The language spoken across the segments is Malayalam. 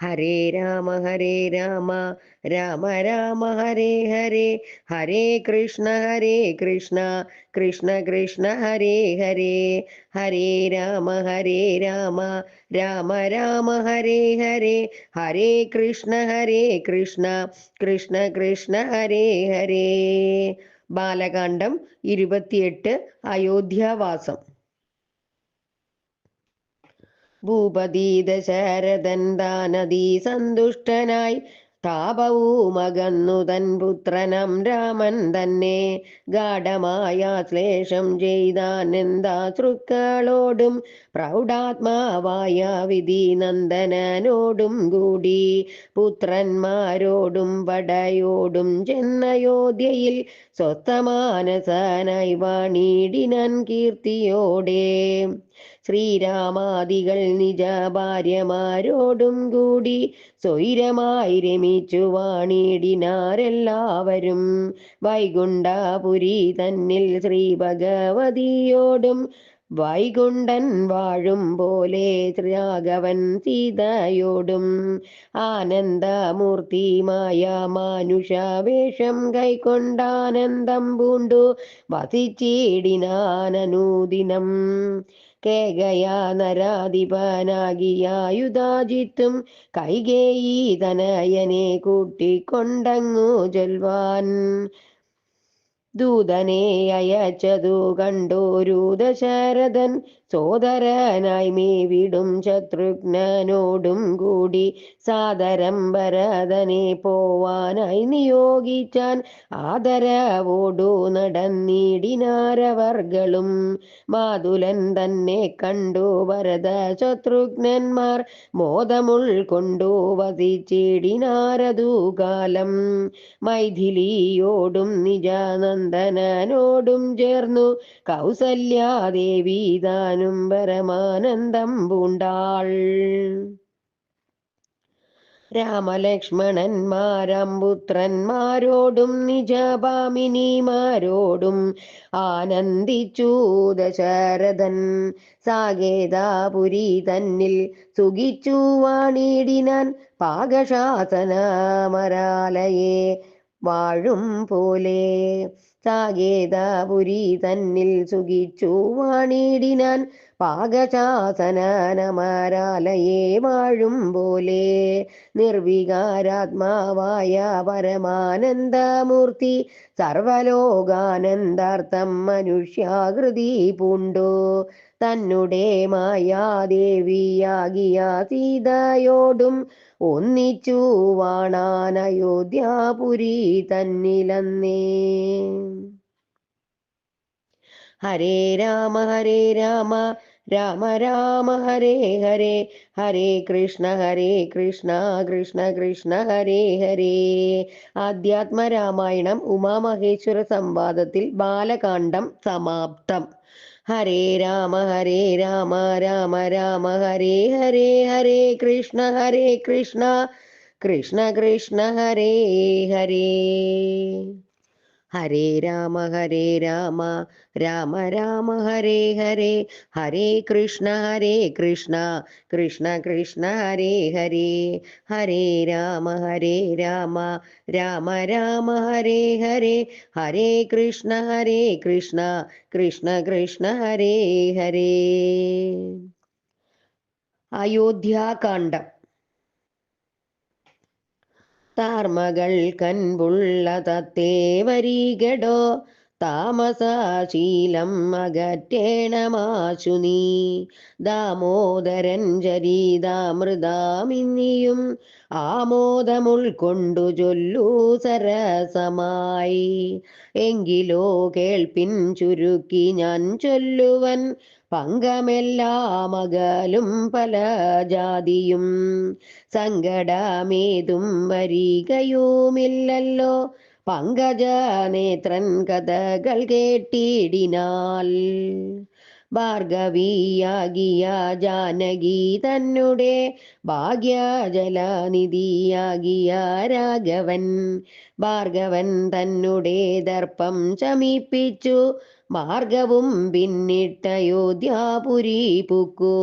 ഹരേ രാമ ഹരേ രാമ രാമ രാമ ഹരേ ഹരേ ഹരേ കൃഷ്ണ ഹരേ കൃഷ്ണ കൃഷ്ണ കൃഷ്ണ ഹരേ ഹരേ ഹരേ രാമ ഹരേ രാമ രാമ രാമ ഹരേ ഹരേ ഹരേ കൃഷ്ണ ഹരേ കൃഷ്ണ കൃഷ്ണ കൃഷ്ണ ഹരേ ഹരേ. ബാലകാന്ഡം ഇരുപത്തിയെട്ട് അയോധ്യാവാസം. ഭൂപതി ദശരഥൻ ദാനദി സന്തുഷ്ടനായി താപവുമകന്നു തൻ പുത്രനം രാമൻ തന്നെ ഗാഠമായ ശ്ലേഷം ചെയ്താനന്ദാശ്രുക്കളോടും പ്രൗഢാത്മാവായ വിധി നന്ദനോടും കൂടി പുത്രന്മാരോടും പടയോടും ചെന്നയോധ്യയിൽ സ്വസ്ഥമാനസനായി വാണിടിനൻ കീർത്തിയോടെ. ശ്രീരാമാദികൾ നിജ ഭാര്യമാരോടും കൂടി സ്വൈരമായി രമിച്ചു വാണിടിനാരെല്ലാവരും. വൈകുണ്ഠപുരി തന്നിൽ ശ്രീ ഭഗവതിയോടും വൈകുണ്ഠൻ വാഴും പോലെ രാഘവൻ സീതയോടും ആനന്ദമൂർത്തിമായ മാനുഷവേഷം കൈക്കൊണ്ടാനന്ദം പൂണ്ടു വസിച്ചിടിനാനനൂദിനം. കേകയ നരാധിപനാകിയായുധാജിത്തും കൈകേയി തനയനെ കൂട്ടിക്കൊണ്ടങ്ങു ചൊൽവാൻ. ദൂതനെ അയച്ചതു കണ്ടോരു ദശരഥൻ. സോദരനായി മേവിടും ശത്രുഘ്നോടും കൂടി സാദരം ഭരതനെ പോവാനായി നിയോഗിച്ചാൻ ആദരവോടു നടന്നിടിനാരവർകളും മാതുലൻ തന്നെ കണ്ടു ഭരത ശത്രുഘ്നന്മാർ മോദമുൾക്കൊണ്ടു കൊണ്ടു കാലം മൈഥിലിയോടും നിജാനന്ദനോടും ചേർന്നു കൗസല്യാദേവി താനും പരമാനന്ദം പൂണ്ടാൾ. രാമലക്ഷ്മണന്മാരം പുത്രന്മാരോടും നിജപാമിനിമാരോടും ആനന്ദിച്ചു ദശരഥൻ. സാകേതാപുരി തന്നിൽ സുഖിച്ചു വാണിടിനാൻ പാകശാസനമരാലയെ. വാഴും പോലെ. താകേതാപുരി തന്നിൽ സുഖിച്ചു വാണിടിനാൻ പാകശാസനമരാലയെ വാഴും പോലെ നിർവികാരാത്മാവായ പരമാനന്ദമൂർത്തി സർവലോകാനന്ദാർത്ഥം മനുഷ്യാകൃതി പൂണ്ടു. തന്നുടെ മായാദേവിയാകിയ സീതയോടും ഒന്നിച്ചു വാണാൻ അയോധ്യാപുരി തന്നിലന്നേ. ഹരേ രാമ ഹരേ രാമ രാമ രാമ ഹരേ ഹരേ ഹരേ കൃഷ്ണ ഹരേ കൃഷ്ണ കൃഷ്ണ കൃഷ്ണ ഹരേ ഹരേ. ആധ്യാത്മരാമായണം ഉമാമഹേശ്വര സംവാദത്തിൽ ബാലകാന്ഡം സമാപ്തം. ഹരേ രാമ ഹരേ രാമ രാമ രാമ ഹരേ ഹരേ ഹരേ കൃഷ്ണ ഹരേ കൃഷ്ണ കൃഷ്ണ കൃഷ്ണ ഹരേ ഹരേ. ഹരേ രാമ ഹരേ രാമ രാമ രാമ ഹരേ ഹരേ ഹരേ കൃഷ്ണ ഹരേ കൃഷ്ണ കൃഷ്ണ കൃഷ്ണ ഹരേ ഹരേ ഹരേ രാമ ഹരേ രാമ രാമ രാമ ഹരേ ഹരേ ഹരേ കൃഷ്ണ ഹരേ കൃഷ്ണ കൃഷ്ണ കൃഷ്ണ ഹരേ ഹരേ. അയോധ്യാകാന്ഡം താർമകൾ കൻപുള്ള തത്തേ വരികടോ താമസാശീലം അകറ്റേണമാശു നീ. ദാമോദരൻ ചരീതാമൃതാമിന്നിയും ആമോദമുൾക്കൊണ്ടു ചൊല്ലൂ സരസമായി. എങ്കിലോ കേൾപ്പിൻ ചുരുക്കി ഞാൻ ചൊല്ലുവൻ പങ്കമെല്ലാം അകലും പല ജാതിയും. സങ്കടമേതും വരികയുമില്ലല്ലോ. പങ്കജനേത്രൻ കഥകൾ കേട്ടിടിനാൽ. ഭാർഗവിയാകിയ ജാനകി തന്നെ ഭാഗ്യജലനിധിയാകിയ രാഘവൻ. ഭാർഗവൻ തന്നെ ദർപ്പം ശമിപ്പിച്ചു. മാർഗവും പിന്നിട്ടയോധ്യാപുരി പുക്കു.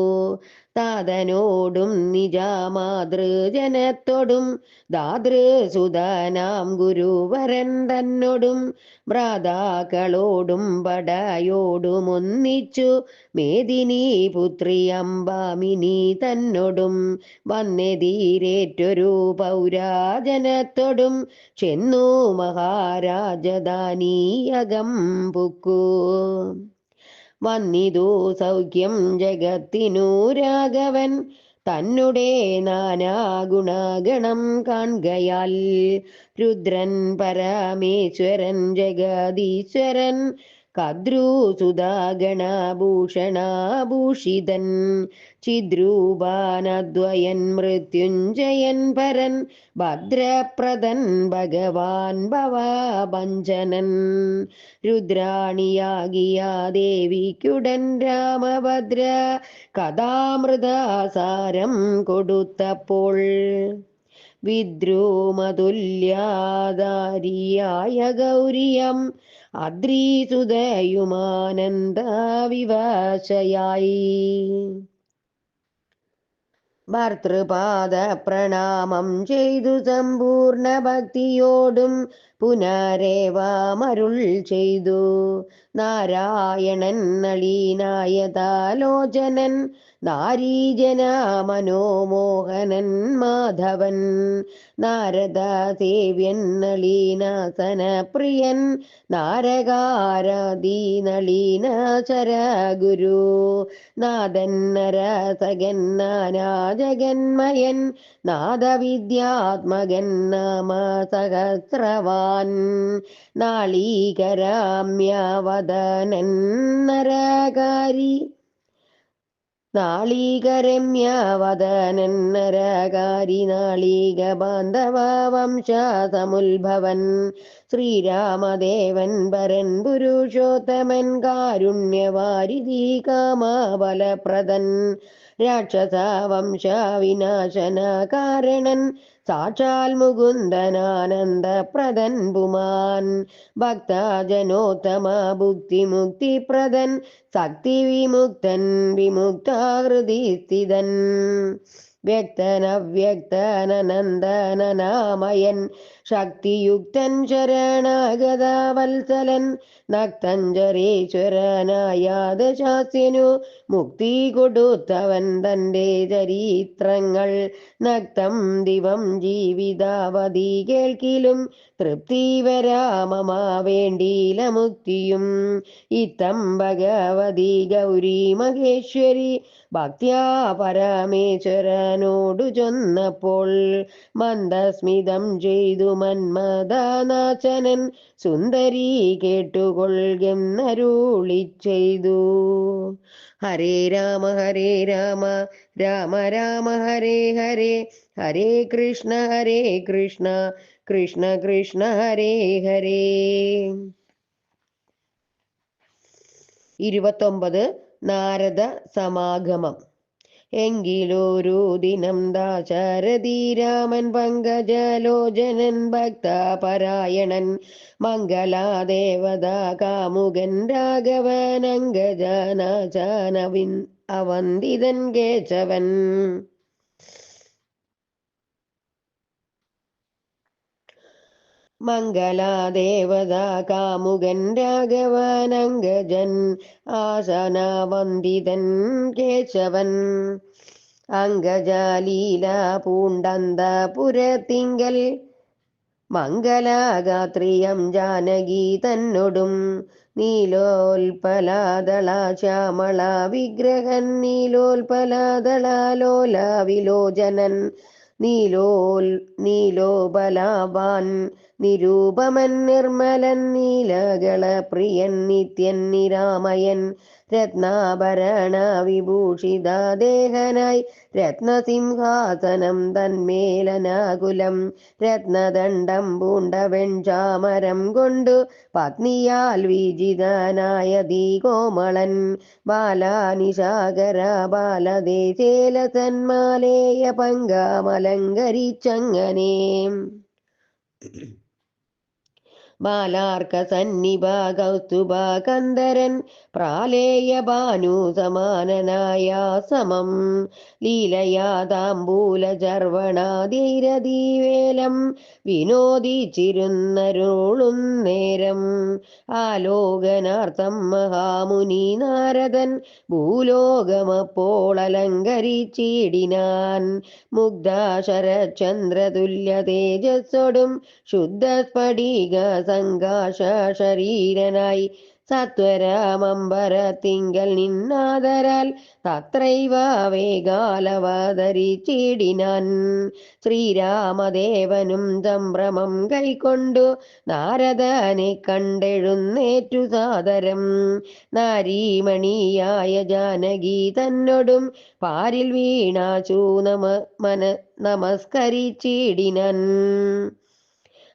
താതനോടും നിജാമാതൃജനത്തോടും ദാതൃസുതനാം ഗുരുവരൻ തന്നോടും ഭ്രാതാക്കളോടും പടയോടും ഒന്നിച്ചു മേദിനി പുത്രി അമ്പാമിനി തന്നോടും വന്നെതീരേറ്റൊരു പൗരാജനത്തോടും ചെന്നു മഹാരാജധാനീയകം പുക്കു. വന്നിതു സൗഖ്യം ജഗത്തിനു രാഘവൻ. തന്നുടെ നാനാഗുണഗണം കാൺകയാൽ രുദ്രൻ പരമേശ്വരൻ ജഗദീശ്വരൻ. കദ്രൂസുതാഗണഭൂഷണാഭൂഷിതൻ ചിദ്രൂപാനദ്വയൻ മൃത്യുഞ്ജയൻ പരൻ ഭദ്രപ്രദൻ ഭഗവാൻ ഭവഭഞ്ജനൻ. രുദ്രാണിയാകിയ ദേവിക്കുടൻ രാമഭദ്ര കഥാമൃതാസാരം കൊടുത്തപ്പോൾ വിദ്രൂമതുല്യാധാരിയായ ഗൗരിയം അദ്രീസുതയുമാനന്ദ വിവശയായി ഭർത്തൃപാദ പ്രണാമം ചെയ്തു സമ്പൂർണ ഭക്തിയോടും പുനരേവാമരുൾ ചെയ്തു. നാരായണൻ നളീനായതാലോചനൻ നാരീജന മനോമോഹനൻ മാധവൻ നാരദ സേവ്യൻ നളീനാസന പ്രിയൻ നാരകാരാദി നളീന ചരഗുരു നാദൻ നരസകൻ നാനാജഗന്മയൻ നാദവിദ്യാത്മകൻ നാമ സഹസ്രവാൻ നാളീകരാമ്യവദനൻ നരകാരി നാളീകരമ്യവദനൻ നാളീക ബാന്ധവ വംശാതമുൽഭവൻ ശ്രീരാമദേവൻ പരൻ പുരുഷോത്തമൻ കാരുണ്യവാരിധി കാമാബലപ്രദൻ രാക്ഷസ കാരണൻ സാക്ഷാൽ മുകുന്ദനാനന്ദ പ്രദൻ പുമാൻ. ഭക്തജനോത്തമ പ്രദൻ ശക്തി വിമുക്തൻ വിമുക്താകൃതി സ്ഥിതൻ വ്യക്തനവ്യക്തനനന്ദനനാമയൻ ശക്തിയുക്തൻ ശരണാഗത വത്സലൻ നക്തഞ്ചരേശ്വരനായാദശാസ്യനു മുക്തി കൊടുത്തവൻ തന്റെ ചരിത്രങ്ങൾ. നക്തം ദിവം ജീവിതാവധി കേൾക്കിലും തൃപ്തി വരാമമാവേണ്ടിയില മുക്തിയും. ഇത്തം ഭഗവതി ഗൗരി മഹേശ്വരി ഭക്തിയാ പരമേശ്വരനോടു ചൊന്നപ്പോൾ മന്ദസ്മിതം ചെയ്തു മന്മദനാശനൻ സുന്ദരി കേട്ടുകൊള്ളുന്നരുളി ചെയ്തു ഹരേ രാമ ഹരേ രാമ രാമ രാമ ഹരേ ഹരേ ഹരേ കൃഷ്ണ ഹരേ കൃഷ്ണ കൃഷ്ണ കൃഷ്ണ ഹരേ ഹരേ. ഇരുപത്തൊമ്പത് നാരദ സമാഗമം. എങ്കിലൊരു ദിനം ദാശരഥി രാമൻ പങ്കജലോചനൻ ഭക്തപരായണൻ മംഗലാദേവത കാമുകൻ രാഘവൻ അംഗജനാചാനവിൻ അവന്തിതൻ കേശവൻ. മംഗലാദേവത കാമുകൻ രാഘവനങ്കജൻ ആസനവന്ദിതൻ കേശവൻ. അങ്കജാലീല പൂണ്ടന്തപുരത്തിങ്കൽ മംഗലാഗാത്രിയം ജാനകി തന്നൊടും. നീലോൽപലാദള ശ്യാമള വിഗ്രഹൻ നീലോൽപലാദളലോല വിലോചനൻ നീലോൽ നീലോബലാവാൻ നിരൂപമൻ നിർമ്മലൻ നീലകള പ്രിയൻ നിത്യൻ നിരാമയൻ രത്നാഭരണ വിഭൂഷിത ദേഹനായി രത്നസിംഹാസനം തന്മേലനാകുലം. രത്നദണ്ഡം പൂണ്ട വെൺചാമരം കൊണ്ടു പത്നിയാൽ വിജിതനായ ദീ കോമളൻ ബാലാനിശാകര ബാലദേശേലസന്മാലേയ പങ്കമലങ്കരിച്ചങ്ങനെ. ബാലാർക്ക സന്നിഭ കൗസ്തുഭകന്ധരൻ പ്രാലേയ ഭാനു സമാനനായ സമം ലീലയാ താമ്പൂല ചർവണാധീരധീവേലം വിനോദിച്ചിരുന്നരുളും നേരം ആലോകനാർത്ഥം മഹാമുനി നാരദൻ ഭൂലോകമപ്പോൾ അലങ്കരിച്ചിടിനാൻ മുഗ്ധാശരചന്ദ്രതുല്യ തേജസ്സോടും ശുദ്ധ സ്ഫടിക സംഘാഷ ശരീരനായി സത്വരാമംബരത്തിങ്കൽ നിന്നാദരാൽ തത്രൈവ വേഗാലവതരിച്ചിടിനാൻ. ശ്രീരാമദേവനും സംഭ്രമം കൈക്കൊണ്ടു നാരദനെ കണ്ടെഴുന്നേറ്റു സാദരം. നാരീമണിയായ ജാനകി തന്നോടും പാരിൽ വീണാചു നമ മന നമസ്കരിച്ചിടിനൻ.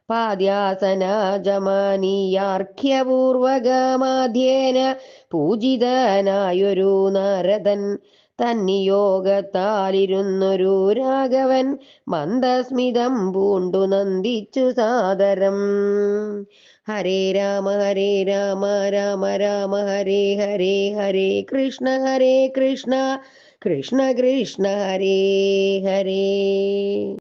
പാദ്യാസന ജമാനീയാർഘ്യപൂർവകമാധ്യേന പൂജിതനായൊരു നാരദൻ തന്നിയോഗത്താലിരുന്നൊരു രാഘവൻ മന്ദസ്മിതം പൂണ്ടു നന്ദിച്ചു സാദരം. ഹരേ രാമ ഹരേ രാമ രാമ രാമ ഹരേ ഹരേ ഹരേ കൃഷ്ണ ഹരേ കൃഷ്ണ കൃഷ്ണ കൃഷ്ണ ഹരേ ഹരേ.